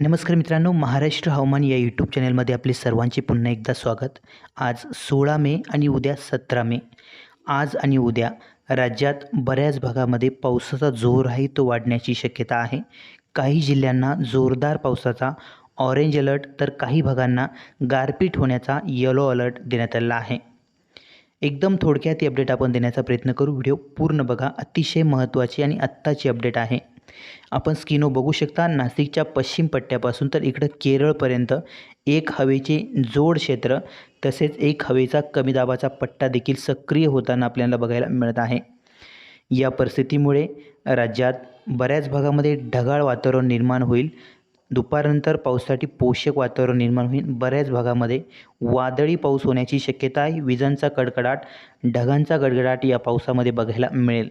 नमस्कार मित्रांनो महाराष्ट्र हवामान या यूट्यूब चॅनलमध्ये आपले सर्वांचे पुन्हा एकदा स्वागत. आज सोळा मे आणि उद्या सतरा मे. आज आणि उद्या राज्यात बऱ्याच भागामध्ये पावसाचा जोर आहे तो वाढण्याची शक्यता आहे. काही जिल्ह्यांना जोरदार पावसाचा ऑरेंज अलर्ट तर काही भागांना गारपीट होण्याचा येलो अलर्ट देण्यात आलेला आहे. एकदम थोडक्यात ही अपडेट आपण देण्याचा प्रयत्न करू. व्हिडिओ पूर्ण बघा. अतिशय महत्त्वाची आणि आत्ताची अपडेट आहे. आपण स्किनो बघू शकता नाशिकच्या पश्चिम पट्ट्यापासून तर इकडं केरळपर्यंत एक हवेचे जोड क्षेत्र तसेच एक हवेचा कमी दाबाचा पट्टा देखील सक्रिय होताना आपल्याला बघायला मिळत आहे. या परिस्थितीमुळे राज्यात बऱ्याच भागामध्ये ढगाळ वातावरण निर्माण होईल. दुपारनंतर पावसासाठी पोषक वातावरण निर्माण होईल. बऱ्याच भागामध्ये वादळी पाऊस होण्याची शक्यता आहे. विजांचा कडकडाट ढगांचा गडगडाट या पावसामध्ये बघायला मिळेल.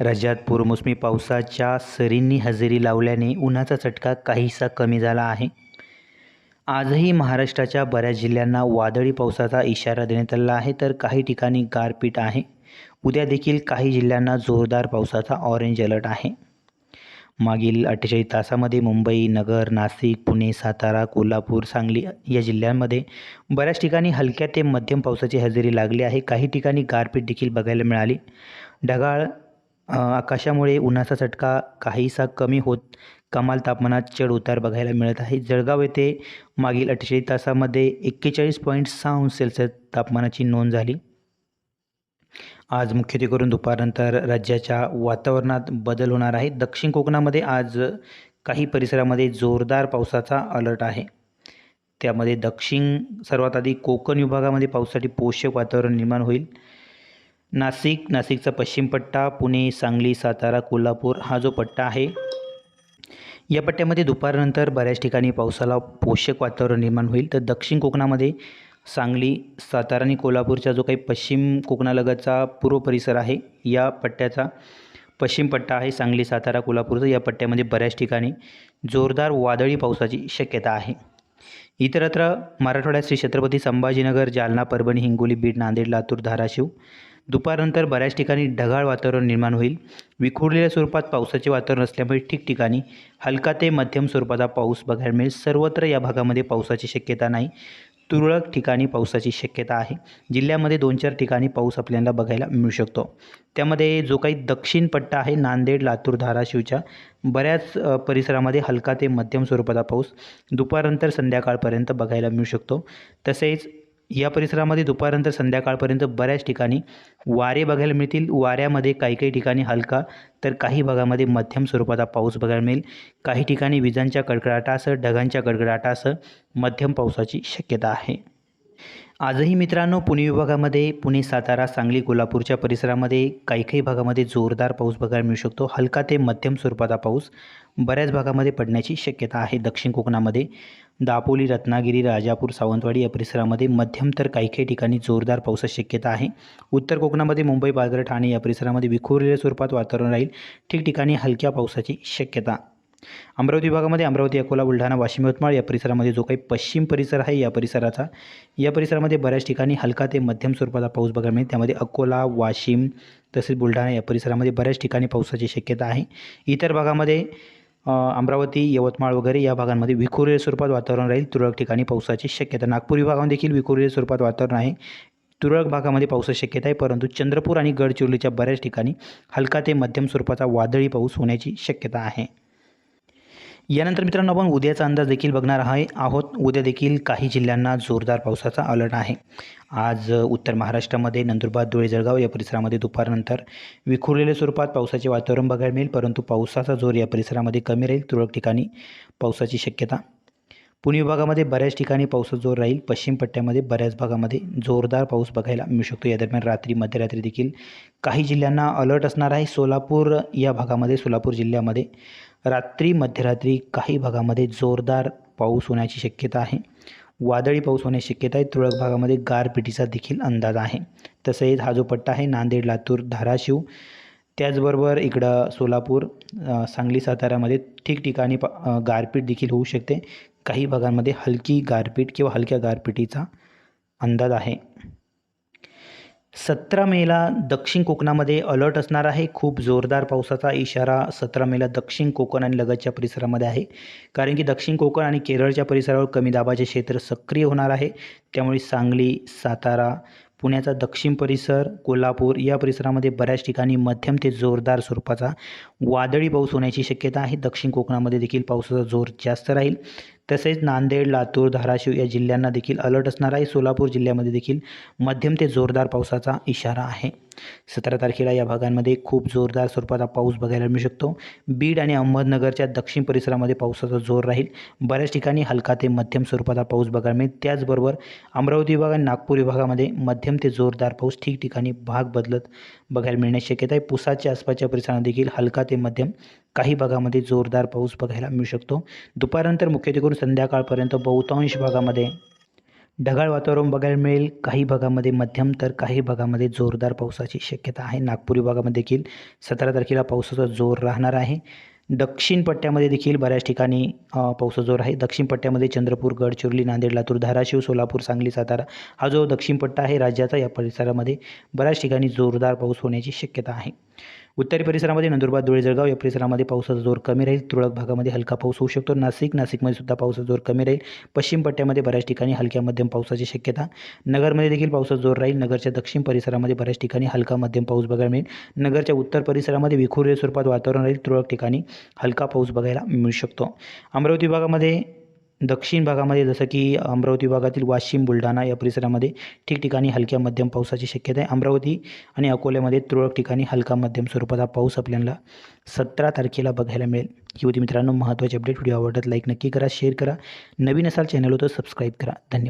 राज्यात पूरमोसमी पावसाच्या सरींनी हजेरी लावल्याने उन्हाचा चटका काहीसा कमी झाला आहे. आजही महाराष्ट्राच्या बऱ्याच जिल्ह्यांना वादळी पावसाचा इशारा देण्यात आला आहे. तर काही ठिकाणी गारपीट आहे. उद्या देखील काही जिल्ह्यांना जोरदार पावसाचा ऑरेंज अलर्ट आहे. मागील अठ्ठेचाळीस तासामध्ये मुंबई नगर नाशिक पुणे सातारा कोल्हापूर सांगली या जिल्ह्यांमध्ये बऱ्याच ठिकाणी हलक्या ते मध्यम पावसाची हजेरी लागली आहे. काही ठिकाणी गारपीट देखील बघायला मिळाली. ढगाळ आकाशामुळे उन्हाचा चटका काहीसा कमी होत कमाल तापमानात चढ उतार बघायला मिळत आहे. जळगाव येथे मागील अठ्ठेचाळीस तासामध्ये एक्केचाळीस पॉईंट सहा अंश सेल्सिअस तापमानाची नोंद झाली. आज मुख्यत्वे करून दुपारनंतर राज्याच्या वातावरणात बदल होणार आहे दक्षिण कोकणामध्ये आज काही परिसरामध्ये जोरदार पावसाचा अलर्ट आहे. त्यामध्ये दक्षिण सर्वात आधी कोकण विभागामध्ये पावसासाठी पोषक वातावरण निर्माण होईल. नाशिक नाशिकचा पश्चिम पट्टा पुणे सांगली सातारा कोल्हापूर हा जो पट्टा आहे या पट्ट्यामध्ये दुपारनंतर बऱ्याच ठिकाणी पावसाला पोषक वातावरण निर्माण होईल. तर दक्षिण कोकणामध्ये सांगली सातारा आणि कोल्हापूरचा जो काही पश्चिम कोकणालगतचा पूर्व परिसर आहे या पट्ट्याचा पश्चिम पट्टा आहे सांगली सातारा कोल्हापूरचा. या पट्ट्यामध्ये बऱ्याच ठिकाणी जोरदार वादळी पावसाची शक्यता आहे. इतरत्र मराठवाड्यात श्री छत्रपती संभाजीनगर जालना परभणी हिंगोली बीड नांदेड लातूर धाराशिव दुपारनंतर बऱ्याच ठिकाणी ढगाळ वातावरण निर्माण होईल. विखुरलेल्या स्वरूपात पावसाचे वातावरण असल्यामुळे ठिकठिकाणी हलका ते मध्यम स्वरूपाचा पाऊस बघायला मिळेल. सर्वत्र या भागामध्ये पावसाची शक्यता नाही. तुरळक ठिकाणी पावसाची शक्यता आहे. जिल्ह्यामध्ये दोन चार ठिकाणी पाऊस आपल्याला बघायला मिळू शकतो. त्यामध्ये जो काही दक्षिण पट्टा आहे नांदेड लातूर धाराशिवच्या बऱ्याच परिसरामध्ये हलका ते मध्यम स्वरूपाचा पाऊस दुपारनंतर संध्याकाळपर्यंत बघायला मिळू शकतो. तसेच या परिसरामध्ये दुपारनंतर संध्याकाळपर्यंत बऱ्याच ठिकाणी वारे बघायला मिळतील. वाऱ्यामध्ये काही काही ठिकाणी हलका तर काही भागामध्ये मध्यम स्वरूपाचा पाऊस बघायला मिळेल. काही ठिकाणी विजांच्या कडकडाटासह ढगांच्या कडकडाटासह मध्यम पावसाची शक्यता आहे. आजही मित्रांनो पुणे विभागामध्ये पुणे सातारा सांगली कोल्हापूरच्या परिसरामध्ये काही काही भागामध्ये जोरदार पाऊस बघायला मिळू शकतो. हलका ते मध्यम स्वरूपाचा पाऊस बऱ्याच भागामध्ये पडण्याची शक्यता आहे. दक्षिण कोकणामध्ये दापोली रत्नागिरी राजापूर सावंतवाडी या परिसरामध्ये मध्यम तर काही काही ठिकाणी जोरदार पावसाची शक्यता आहे. उत्तर कोकणामध्ये मुंबई पालघर ठाणे या परिसरामध्ये विखुरलेल्या स्वरूपात वातावरण राहील. ठिकठिकाणी हलक्या पावसाची शक्यता अमरावती विभागामध्ये अमरावती अकोला बुलढाणा वाशिम यवतमाळ या परिसरामध्ये जो काही पश्चिम परिसर आहे या परिसराचा या परिसरामध्ये बऱ्याच ठिकाणी हलका ते मध्यम स्वरूपाचा पाऊस बघायला मिळेल. त्यामध्ये अकोला वाशिम तसेच बुलढाणा या परिसरामध्ये बऱ्याच ठिकाणी पावसाची शक्यता आहे. इतर भागामध्ये अमरावती यवतमाळ वगैरे या भागांमध्ये विखुरलेल्या स्वरूपात वातावरण राहील. तुरळक ठिकाणी पावसाची शक्यता नागपूर विभागामध्ये देखील विखुरलेल्या स्वरूपात वातावरण आहे. तुरळक भागामध्ये पावसाची शक्यता आहे परंतु चंद्रपूर आणि गडचिरोलीच्या बऱ्याच ठिकाणी हलका ते मध्यम स्वरूपाचा वादळी पाऊस होण्याची शक्यता आहे. यानंतर मित्रांनो आपण उद्याचा अंदाज देखील बघणार आहे. आहोत उद्या देखील काही जिल्ह्यांना जोरदार पावसाचा अलर्ट आहे. आज उत्तर महाराष्ट्रामध्ये नंदुरबार धुळे जळगाव या परिसरामध्ये दुपारनंतर विखुरलेल्या स्वरूपात पावसाचे वातावरण बघायला मिळेल परंतु पावसाचा जोर या परिसरामध्ये कमी राहील. तुरळक ठिकाणी पावसाची शक्यता. पुणे विभागामध्ये बऱ्याच ठिकाणी पावसाचा जोर राहील. पश्चिम पट्ट्यामध्ये बऱ्याच भागामध्ये जोरदार पाऊस बघायला मिळू शकतो. या दरम्यान रात्री मध्यरात्री देखील काही जिल्ह्यांना अलर्ट असणार आहे. सोलापूर या भागामध्ये सोलापूर जिल्ह्यामध्ये रात्री मध्यरात्री काही भागामध्ये जोरदार पाऊस होण्याची शक्यता आहे. वादळी पाऊस होण्याची शक्यता आहे. तुरळक भागामध्ये गारपिटीचा देखील अंदाज आहे. तसेच हा जो पट्टा आहे नांदेड लातूर धाराशिव त्याचबरोबर इकडं सोलापूर सांगली साताऱ्यामध्ये ठिकठिकाणी पा गारपीट देखील होऊ शकते. काही भागांमध्ये हलकी गारपीट किंवा हलक्या गारपिटीचा अंदाज आहे. सतरा मेला दक्षिण कोकणामध्ये अलर्ट असणार आहे. खूप जोरदार पावसाचा इशारा सतरा मेला दक्षिण कोकण आणि लगतच्या परिसरामध्ये आहे. कारण की दक्षिण कोकण आणि केरळच्या परिसरावर कमी दाबाचे क्षेत्र सक्रिय होणार आहे. त्यामुळे सांगली सातारा पुण्याचा दक्षिण परिसर कोल्हापूर या परिसरामध्ये बऱ्याच ठिकाणी मध्यम ते जोरदार स्वरूपाचा वादळी पाऊस होण्याची शक्यता आहे. दक्षिण कोकणामध्ये देखील पावसाचा जोर जास्त राहील. तसेच नांदेड लातूर धाराशिव या जिल्ह्यांना देखील अलर्ट असणार आहे. सोलापूर जिल्ह्यामध्ये देखील मध्यम ते जोरदार पावसाचा इशारा आहे. सतरा तारखेला या भागांमध्ये खूप जोरदार स्वरूपाचा पाऊस बघायला मिळू शकतो. बीड आणि अहमदनगरच्या दक्षिण परिसरामध्ये पावसाचा जोर राहील. बऱ्याच ठिकाणी हलका ते मध्यम स्वरूपाचा पाऊस बघायला मिळेल. त्याचबरोबर अमरावती विभाग आणि नागपूर विभागामध्ये मध्यम ते जोरदार पाऊस ठिकठिकाणी भाग बदलत बघायला मिळण्याची शक्यता आहे. पुसाच्या आसपासच्या परिसरात देखील हलका ते मध्यम काही भागामध्ये जोरदार पाऊस बघायला मिळू शकतो. दुपारनंतर मुख्यत्वे करून संध्याकाळपर्यंत बहुतांश भागामध्ये ढगाळ वातावरण बघायला मिळेल. काही भागामध्ये मध्यम तर काही भागामध्ये जोरदार पावसाची शक्यता आहे. नागपूर विभागामध्ये देखील सतरा तारखेला पावसाचा जोर राहणार आहे. दक्षिण पट्ट्यामध्ये देखील बऱ्याच ठिकाणी अ, पावसाचा जोर आहे. दक्षिण पट्ट्यामध्ये चंद्रपूर गडचिरोली नांदेड लातूर धाराशिव सोलापूर सांगली सातारा हा जो दक्षिण पट्टा आहे राज्याचा या परिसरामध्ये बऱ्याच ठिकाणी जोरदार पाऊस होण्याची शक्यता आहे. उत्तरी परिसरामध्ये नंदुरबार धुळे जळगाव या परिसरामध्ये पावसाचा जोर कमी राहील. तुरळक भागामध्ये हलका पाऊस होऊ शकतो. नाशिक नाशिकमध्ये सुद्धा पावसाचा जोर कमी राहील. पश्चिम पट्ट्यामध्ये बऱ्याच ठिकाणी हलक्या मध्यम पावसाची शक्यता. नगरमध्ये देखील पावसाचा जोर राहील. नगरच्या दक्षिण परिसरामध्ये बऱ्याच ठिकाणी हलका मध्यम पाऊस बघायला मिळेल. नगरच्या उत्तर परिसरामध्ये विखुरलेल्या स्वरूपात वातावरण राहील. तुरळक ठिकाणी हलका पाऊस बघायला मिळू शकतो. अमरावती विभागामध्ये दक्षिण भागामध्ये जसं की अमरावती भागातील वाशिम बुलढाणा या परिसरामध्ये ठिकठिकाणी हलक्या मध्यम पावसाची शक्यता आहे. अमरावती आणि अकोल्यामध्ये तुरळक ठिकाणी हलका मध्यम स्वरूपाचा पाऊस आपल्याला सतरा तारखेला बघायला मिळेल. ही होती मित्रांनो महत्त्वाची अपडेट व्हिडिओ आवडत लाईक नक्की करा शेअर करा. नवीन असाल चॅनल होतं सबस्क्राईब करा. धन्यवाद.